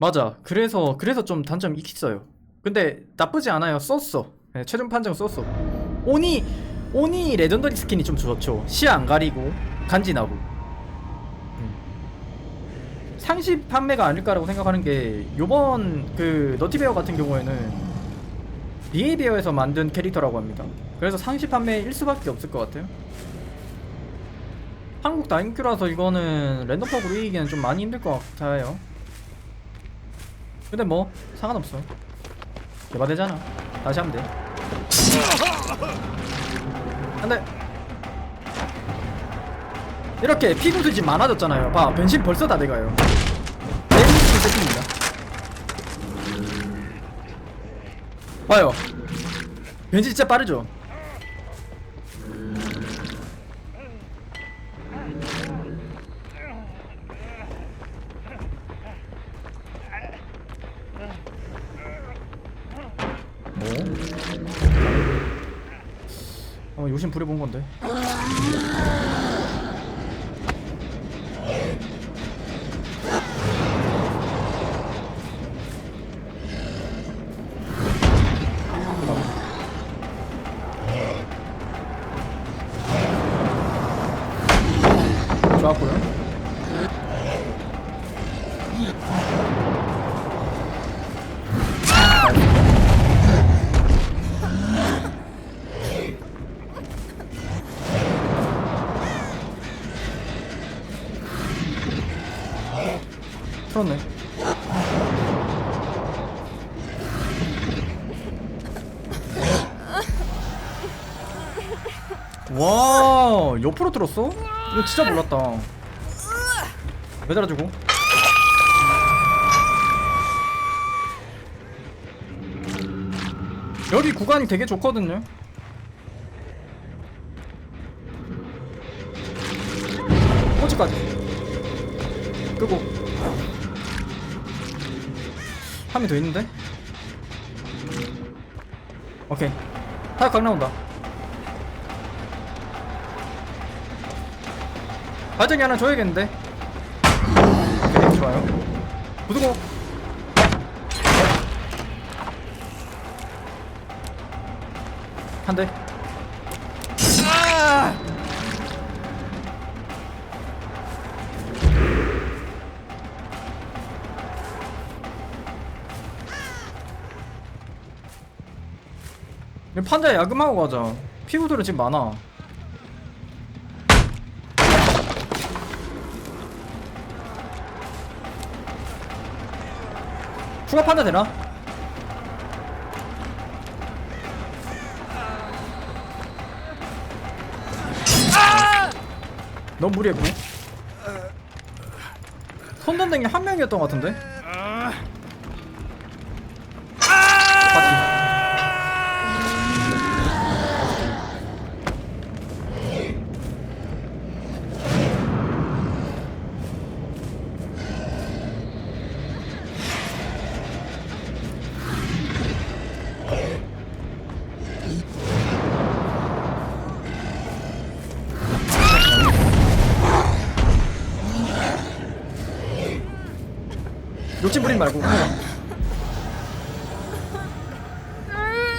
맞아. 그래서 그래서 좀 단점 있어요. 근데 나쁘지 않아요. 썼어. 네, 최종 판정 썼어. 오니 오니 레전더리 스킨이 좀 좋죠. 시야 안 가리고 간지나고. 음. 상시 판매가 아닐까라고 생각하는 게 요번 그 너티베어 같은 경우에는 비에비어에서 만든 캐릭터라고 합니다. 그래서 상시 판매일 수밖에 없을 것 같아요. 한국 다인큐라서 이거는 랜덤퍽으로 이기기는 좀 많이 힘들 것 같아요. 근데 뭐 상관없어. 개발되잖아. 다시 하면 돼. 안돼. 이렇게 피부도 지금 많아졌잖아요. 봐, 변신 벌써 다 돼가요. 레이스 세팅입니다. 봐요. 변신 진짜 빠르죠. 요심 부려본 건데. 풀었네. 와, 옆으로 들었어? 이거 진짜 몰랐다. 매달아주고. 여기 구간이 되게 좋거든요. 꼬치까지. 한명더 있는데? 오케이. 타격 각 나온다. 발전기 하나 줘야겠는데? 오케이, 좋아요. 부두고. 한 대. 판자 야금하고 가자. 피부들은 지금 많아. 추가 판자 되나? 너무 무리했고. 손전등이 한 명이었던 것 같은데? 욕심 부리지 말고.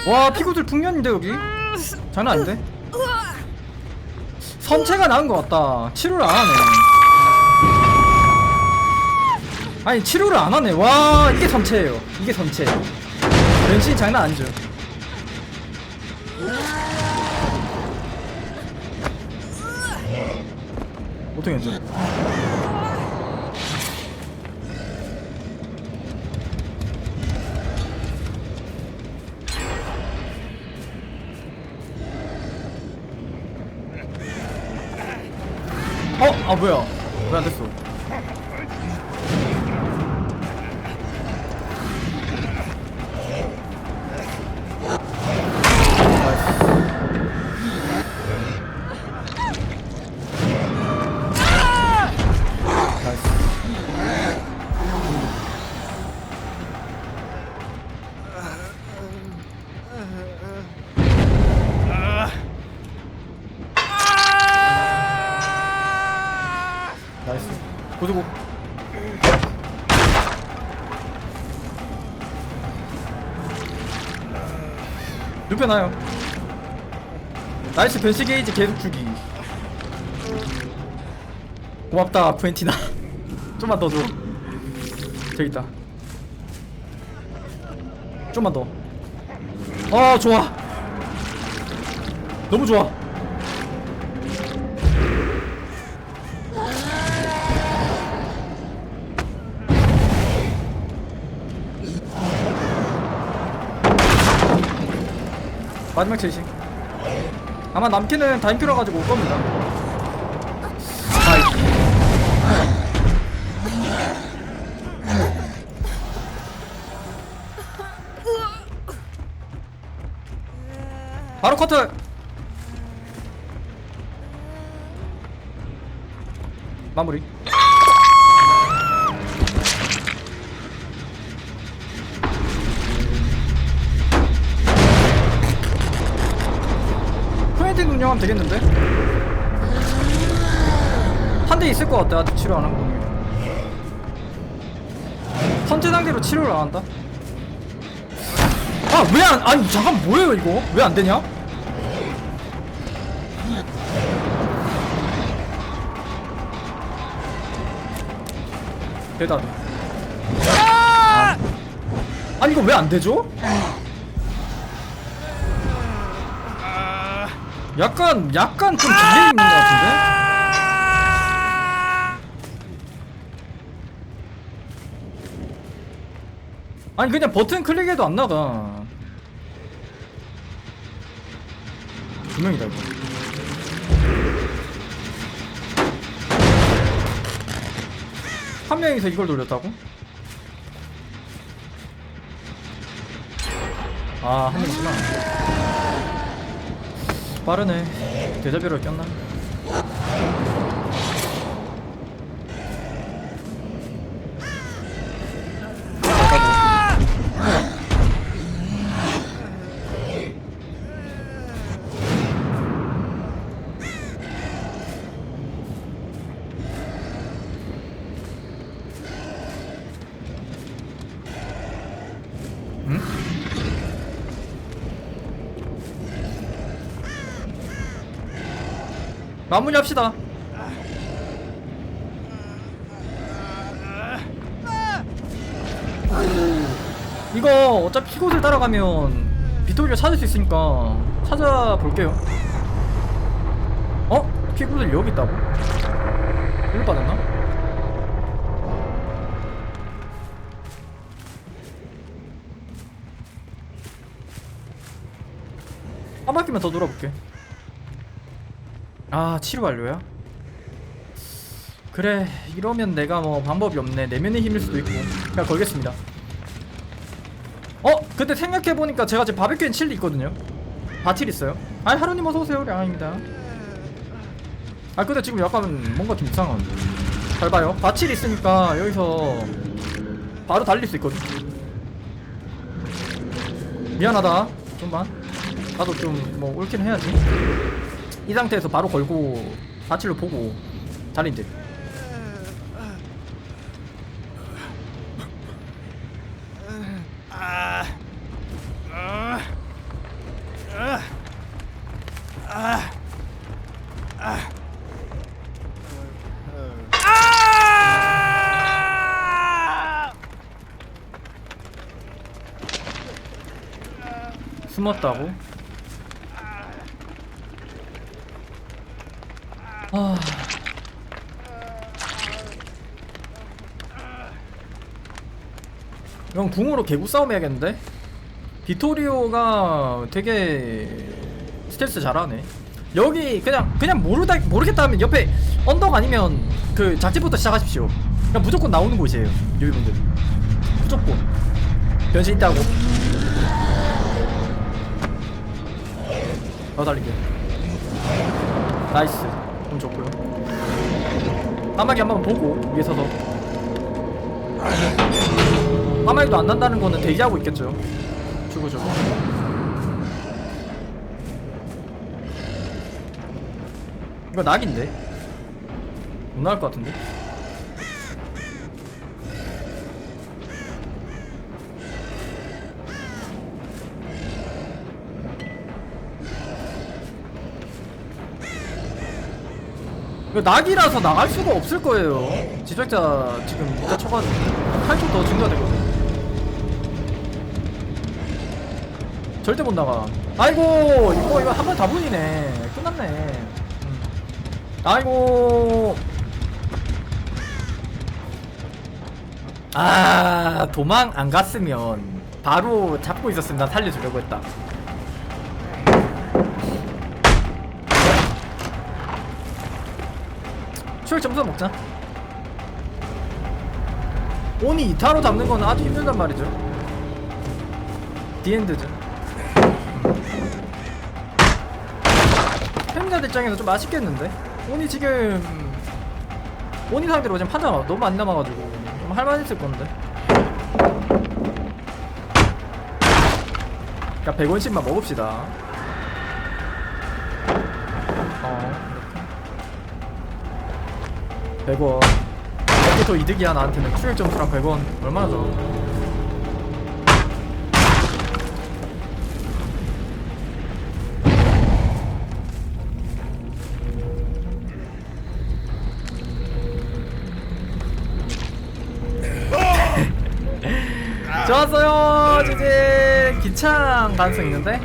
와 피구들 풍년인데 여기? 장난 아닌데? 선체가 나은 것 같다. 치료를 안 하네. 아니 치료를 안 하네. 와 이게 선체예요. 이게 선체. 변신 장난 아니죠. 어떻게 했죠? 어? 아 뭐야 왜 안 됐어 고두고 눕혀 나요. 나이스 변시 게이지 계속 주기 고맙다 푸엔티나. 좀만 더줘. 저기있다. 좀만 더아 좋아. 너무 좋아. 마지막 제시. 아마 남캐는 다인큐라 가지고 올 겁니다. 아이 바로 커트. 마무리 것 같아 아직 치료 안 한 거. 선제 단계로 치료를 안 한다? 아 왜 안 아니 잠깐 뭐예요 이거 왜 안 되냐? 대답. 아. 아니 이거 왜 안 되죠? 약간 약간 좀 딜레이 있는 것 같은데? 아니 그냥 버튼 클릭해도 안 나가. 두 명이다 이거. 한 명이서 이걸 돌렸다고? 아, 한 명이구나. 빠르네. 대자뷰를 꼈나? 마무리합시다. 이거 어차피 키곳을 따라가면 비토리를 찾을 수 있으니까 찾아볼게요. 어? 키곳을 여기 있다고? 일로 빠졌나? 한 바퀴만 더 돌아볼게. 아 치료 완료야? 그래 이러면 내가 뭐 방법이 없네. 내면의 힘일 수도 있고. 그냥 걸겠습니다. 어? 근데 생각해보니까 제가 지금 바베큐엔 칠리 있거든요? 바틸 있어요? 아이 하루님 어서오세요. 량입니다. 아 근데 지금 약간 뭔가 좀 이상한. 잘 봐요. 바틸 있으니까 여기서 바로 달릴 수 있거든. 미안하다. 좀만. 나도 좀 뭐 옳긴 해야지 이 상태에서 바로 걸고 바칠로 보고 달린대 숨었다고? 아. 형 궁으로 개구 싸움 해야겠는데? 비토리오가 되게 스텔스 잘하네. 여기 그냥 그냥 모르다 모르겠다 하면 옆에 언덕 아니면 그 작지부터 시작하십시오. 그냥 무조건 나오는 곳이에요. 유비분들. 무조건. 변신 있다고. 더 달리게. 나이스. 좀 좋고요. 까마귀 한번 보고 위에 서서. 까마귀도 안 난다는 거는 대기하고 있겠죠. 주고 주고. 이거 낙인데? 못 나올 것 같은데? 그 낙이라서 나갈 수가 없을 거예요. 지적자 지금 문자 쳐가지고 8초 더 증가되거든. 절대 못 나가. 아이고 이거 이거 한 번다 보이네. 끝났네. 음. 아이고. 아 도망 안 갔으면 바로 잡고 있었으면 난 살려주려고 했다. 추격 점수 먹자. 오니 2타로 잡는 건 아주 힘들단 말이죠. 디엔드죠. 팬자들 입장에서 좀 아쉽겠는데? 오니 지금 오니 상대로 지금 판자가 너무 안 남아가지고 좀 할만했을 건데. 그니까 100원씩만 먹읍시다. 100원. 이게 더 이득이야 나한테는. 수익 점수랑 100원. 얼마나 좋아. 좋았어요 지지. 기창 가능성 있는데?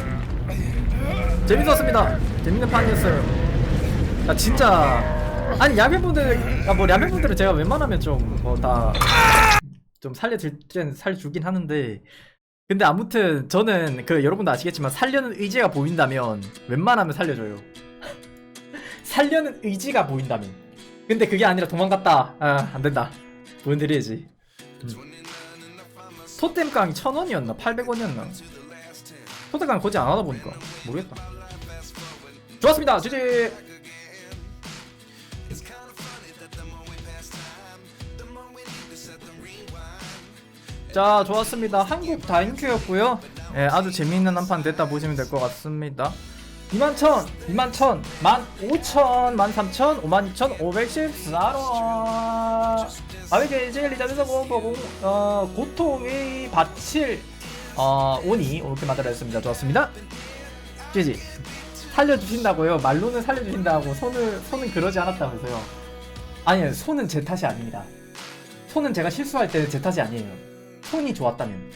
재밌었습니다. 재밌는 판이었어요. 나 진짜 아니 야매분들 아뭐 야매분들은 제가 웬만하면 좀 뭐 다 좀 살려줄 땐 살려주긴 하는데. 근데 아무튼 저는 그 여러분도 아시겠지만 살려는 의지가 보인다면 웬만하면 살려줘요. 살려는 의지가 보인다면. 근데 그게 아니라 도망갔다. 아 안된다. 보여드려야지. 토템깡이 1000원이었나? 800원이었나? 토템깡 거지 안 하다 보니까. 모르겠다. 좋았습니다. 지지 자 좋았습니다. 한국 다인큐였고요. 예, 아주 재미있는 한 판 됐다 보시면 될 것 같습니다. 21,000, 21,000, 15,000, 13,000, 52,514원 아베게 제일 리자에서 보고 어, 고통의 밭을 어, 오니 이렇게 만들어냈습니다. 좋았습니다. 찌지. 살려주신다고요. 말로는 살려주신다고 손을 손은 그러지 않았다면서요. 아니요 손은 제 탓이 아닙니다. 손은 제가 실수할 때 제 탓이 아니에요 손이 좋았다면?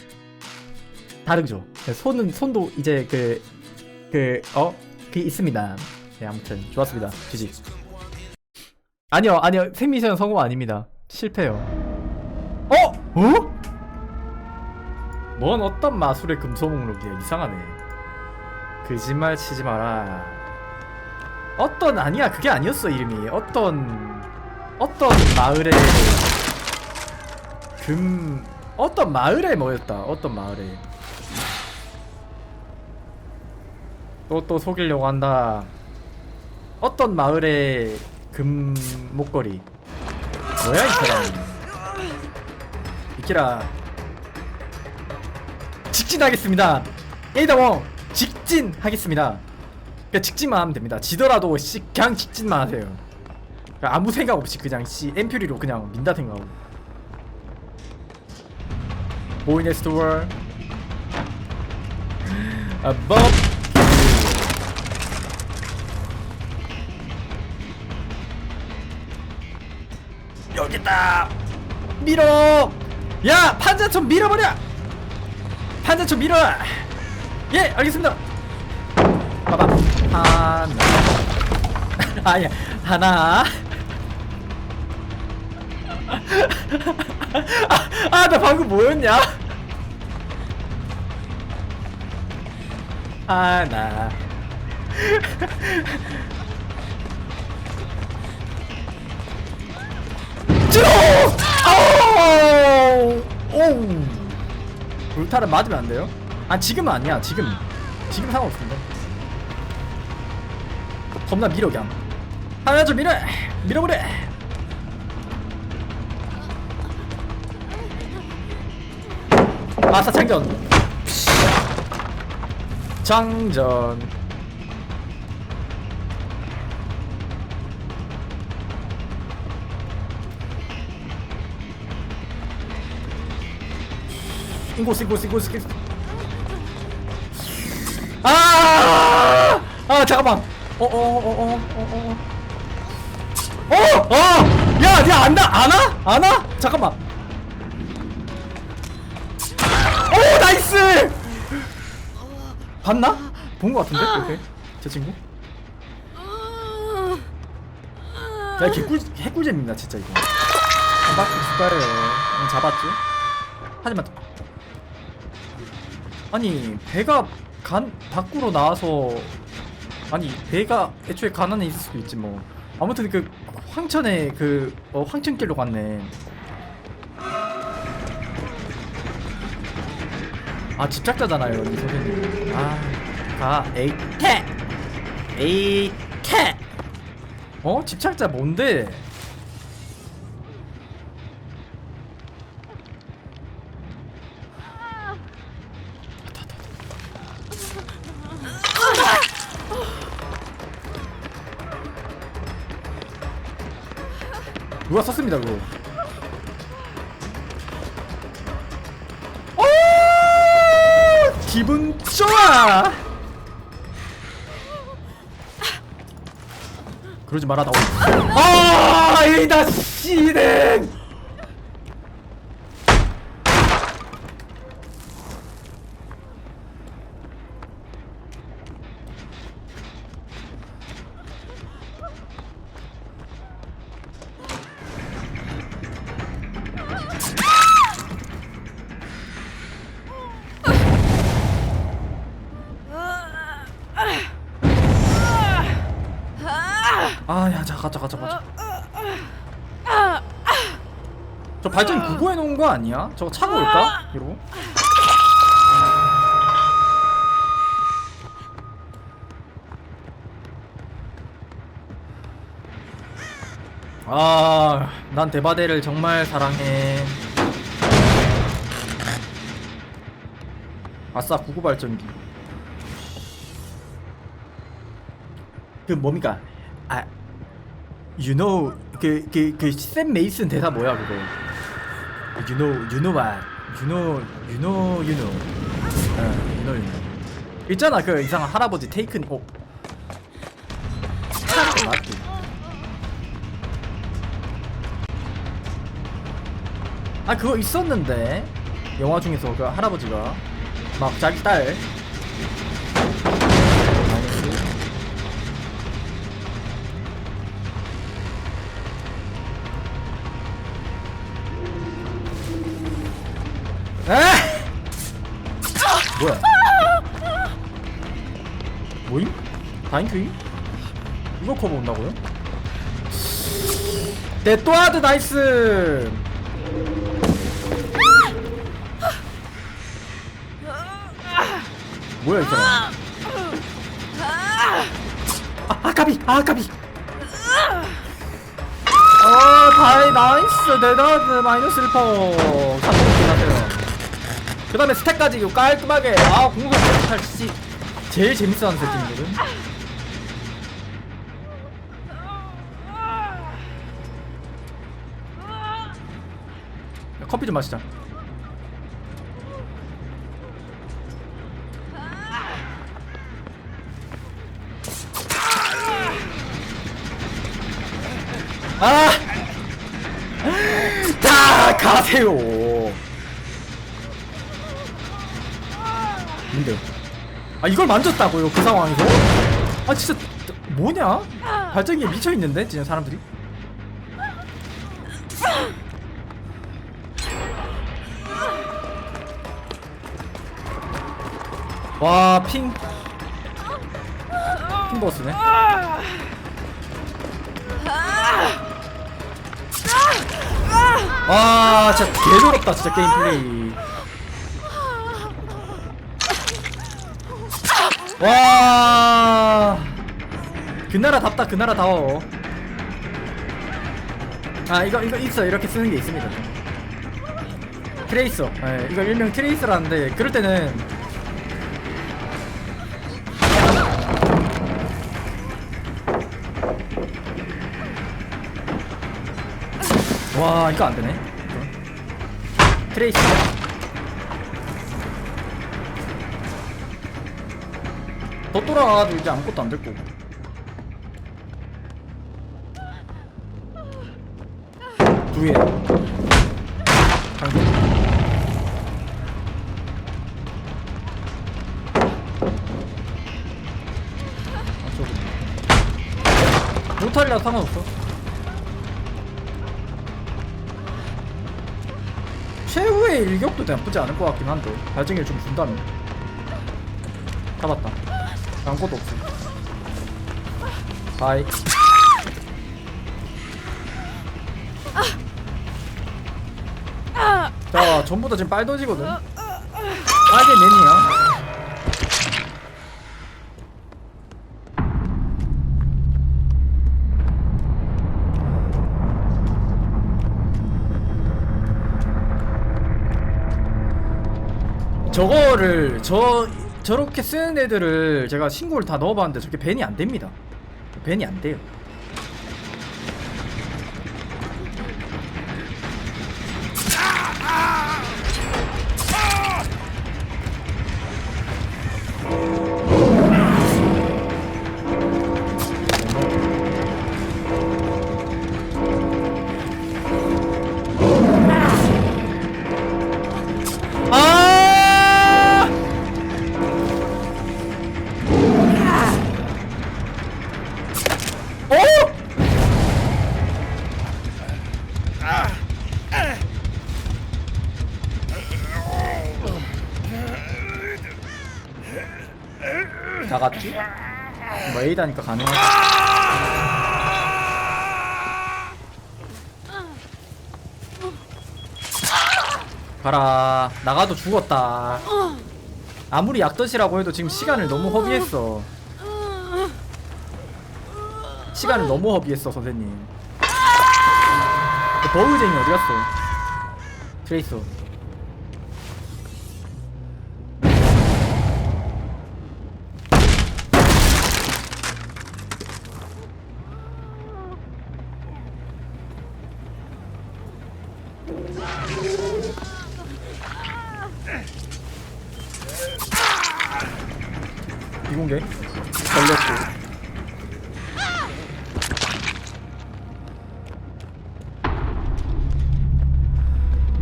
다르죠. 손은 손도 이제 그 그 어? 그 있습니다. 네 아무튼 좋았습니다. 지지 아니요 아니요. 생미션 성공 아닙니다. 실패요. 어? 어? 뭔 어떤 마술의 금소 목록이야. 이상하네. 거짓말 치지 마라. 어떤 아니야. 그게 아니었어 이름이. 어떤 어떤 마을의 금 어떤 마을에 뭐였다. 어떤 마을에. 또 또 속이려고 한다. 어떤 마을의 금 목걸이. 뭐야 이 사람. 이키라. 직진하겠습니다. 에이다몽 직진하겠습니다. 그냥 직진만 하면 됩니다. 지더라도 씨 그냥 직진만 하세요. 아무 생각 없이 그냥 씨 엠퓨리로 그냥 민다 생각하고 보이 네스 투어. above 여기다! 밀어! 야 판자촌 밀어버려! 판자촌 밀어! 예 알겠습니다. 봐봐 하나. 아니야 하나. 아나 방금 뭐였냐 하나! 울타를 맞으면 안 돼요? 아 지금은 아니야. 지금. 지금 상관없습니다. 겁나 밀어 그냥. 하나 좀 밀어! 밀어버려! 아사 장전 장전 인고스 인고스 인고스 인고스 아! 아 잠깐만 어어어어어어 어! 어! 야! 야 안다! 안와? 안와? 잠깐만 오 나이스! 봤나? 본 거 같은데? 오케이 저 친구 야 개꿀 개꿀잼입니다 진짜 이거 축하해요 응, 잡았지? 하지만 아니 배가 간 밖으로 나와서 아니 배가 애초에 가난에 있을 수도 있지 뭐 아무튼 그 황천에 그 어, 황천길로 갔네 아 집착자잖아요 이 선생님. 아가 에이테 에이테 어? 집착자 뭔데? 누가 썼습니다 그거 기분 좋아. 그러지 마라. 나오 아 이다 씨는 아니야? 저거 차고 올까? 이러고 아, 난 대바대를 정말 사랑해. 아싸, 구구 발전기. 그 뭡니까? 아, you know 그 그 그 샘 메이슨 대사 뭐야 그거? You know, you know what? You know, you know, you know. 어, you know, you know. 있잖아 그 이상한 할아버지 테이큰 어. 맞지? 아 그거 있었는데 영화 중에서 그 할아버지가 막 자기 딸 뭐야? 뭐임? 다인큐이? 이거 커버 온다고요? 네, 데또하드 나이스! 뭐야 이 사람? 아, 아까비, 아까비. 어, 다이 나이스, 데다드 마이너스 1퍼. 그 다음에 스택까지 이거 깔끔하게. 아 공격 못할 씨 제일 재밌어하는 세팅이거든 야, 커피 좀 마시자. 아! 다 가세요 뭔데? 아 이걸 만졌다고요 그 상황에서? 아 진짜 뭐냐? 발전기에 미쳐 있는데 진짜 사람들이? 와 핑. 핑 버스네. 와 진짜 개더럽다 진짜 게임 플레이. 와. 그 나라 답다 그 나라 다워. 아 이거 이거 있어 이렇게 쓰는 게 있습니다. 트레이서. 예, 이거 일명 트레이서라는데 그럴 때는 와 이거 안 되네. 트레이서. 더 돌아가가지고 이제 아무것도 안 될 거고. 위에 강제 아, 저기. 모탈이라 상관없어 최후의 일격도 나쁘지 않을 것 같긴 한데 발정기를 좀 준다면 잡았다 아무것도 없어. 하이. 자 전부 다 지금 빨도지거든. 빨개 맨이야. 저거를 저 저렇게 쓰는 애들을 제가 신고를 다 넣어봤는데 저게 밴이 안 됩니다. 밴이 안 돼요. 뭐 A다니까 가능하지. 가라. 나가도 죽었다. 아무리 약덧이라고 해도 지금 시간을 너무 허비했어. 시간을 너무 허비했어 선생님. 그 버우쟁이 어디 갔어? 트레이서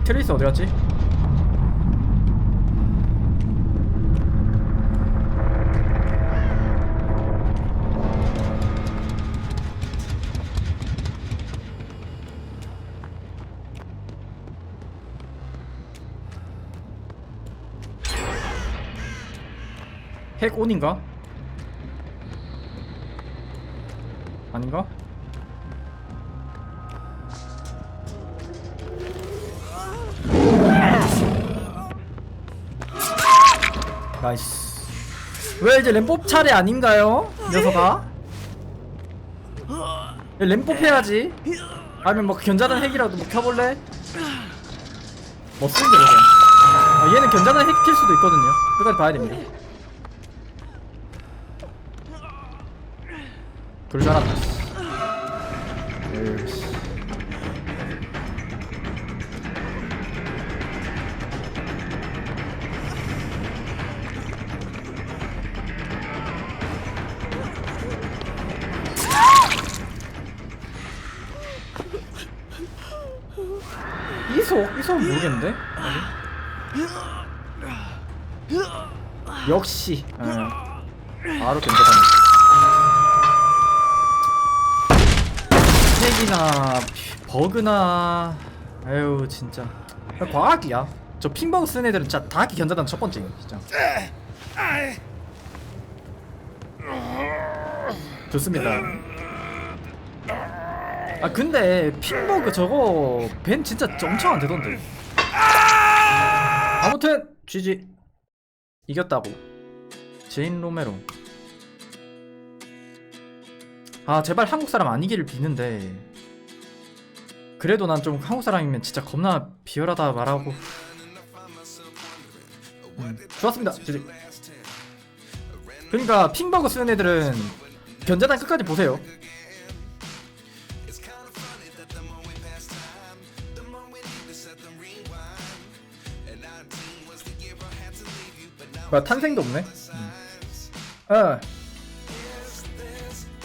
트레이스 어디 갔지? 핵 온인가? 아닌가? 이제 램법 차례 아닌가요? 녀석아? 야, 램법 해야지 아니면 뭐 견자단 핵이라도 뭐 켜볼래? 뭐 쓰는데 그래 아, 얘는 견자단 핵 킬 수도 있거든요 끝까지 봐야 됩니다 그럴 줄 알았다 역시. 예. 바로 견뎌가네 핵이나 버그나 에휴 진짜. 과학이야. 저 핑버그 쓰는 애들은 진짜 다 견자단 첫 번째예요 진짜. 좋습니다. 아 근데 핑버그 저거 밴 진짜 엄청 안 되던데. 아무튼 GG 이겼다고. 제인 로메로. 아 제발 한국 사람 아니기를 비는데. 그래도 난 좀 한국 사람이면 진짜 겁나 비열하다 말하고. 음, 좋았습니다. GG 그러니까 핑버그 쓰는 애들은 견자단 끝까지 보세요 뭐야 탄생도 없네. 음. 어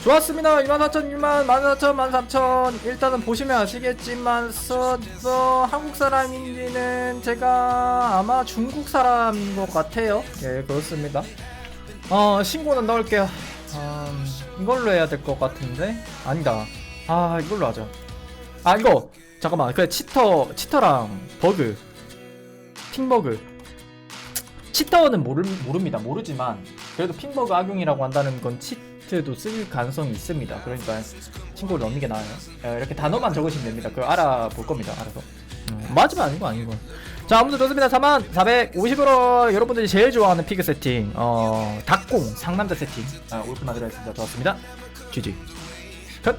좋았습니다. 24,000 6만 14,000 13,000 일단은 보시면 아시겠지만 서, 서 한국 사람인지는 제가 아마 중국 사람인 것 같아요. 예 그렇습니다. 어 신고는 넣을게요. 음, 이걸로 해야 될 것 같은데? 아니다. 아 이걸로 하자. 아 이거! 잠깐만. 그 치터 치터랑 버그. 핑버그 치터는 모르, 모릅니다. 모르지만 그래도 핑버그 악용이라고 한다는 건 치트도 쓸 가능성이 있습니다. 그러니까 친구를 넣는 게 나아요. 예, 이렇게 단어만 적으시면 됩니다. 그거 알아볼 겁니다. 알아서. 음, 맞으면 아니고 아니고. 자 아무튼 좋습니다. 4450으로 여러분들이 제일 좋아하는 피그 세팅 어 닭공 상남자 세팅. 아, 올프 나드라 했습니다. 좋았습니다. GG. 컷